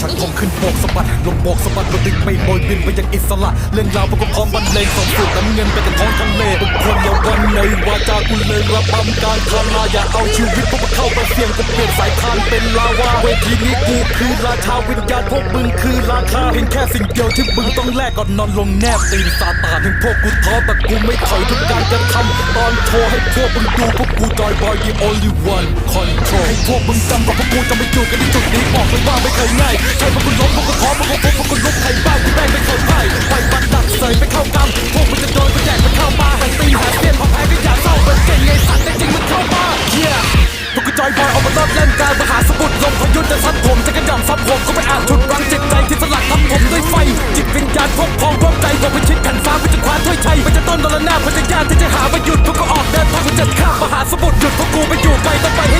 ชักธงขึ้นโบกสะบัดลมโบกสะบัดรถดึงไม่โบยบินไปย่างอิสระเรื่องราวพวกกูพร้อมบรรเลงส่งสู่น้ำเงินไปกับท้องทะเลบุคคลอย่าวันในวาจากูเลยระบำการคาราอย่าเอาชีวิตพวกมาเข้ามาเสี่ยงกูเปลี่ยนสายทานเป็นลาวาเวทีนี้กูคือราชาวิญญาณพวกมึงคือราคาเพียงแค่สิ่งเดียวที่มึงต้องแลกก่อนนอนลงแนบตีนซาตานถึงพวกกูท้อแต่กูไม่ถอยทุกการกระทำตอนโชว์ให้พวกมึงดูพวกกูจอยบอย the only one control ให้พวกมึงจำกับพวกกูจะไม่อยู่กันที่จุดนี้บอกเลยว่าไม่เคยง่าย ลุกใครบ้างกูแม่งไม่เคยพ่ายไปบันดักเสยไปเข้ากำพวกมึงจะโดนกูแดกไปเข้ามาแต่ตีหาเสี้ยนพอแพ้ก็อย่าเศร้าเป็นเก่งไงสัตว์แต่จริงมึงเข้ามา yeah พวกกูจอยบอยออกมาเริ่มเล่นการมหาสมุทรลมพายุจะซัดผมจะกระหน่ำซับผมก็ไม่อาจฉุดรังจิตใจที่สลักทับผมด้วยไฟ จิตวิญญาณพกพองพร้อมใจบอกไปชิดขันฟ้าเพื่อจะคว้าถ้วยชัยมันจะต้นตระนาพยายามที่จะหาประยุทธ์พวกก็ออกเดินทางกูจะข้ามมหาสมุทรหยุดพวกกูไปอยู่ไกลต้องไปให้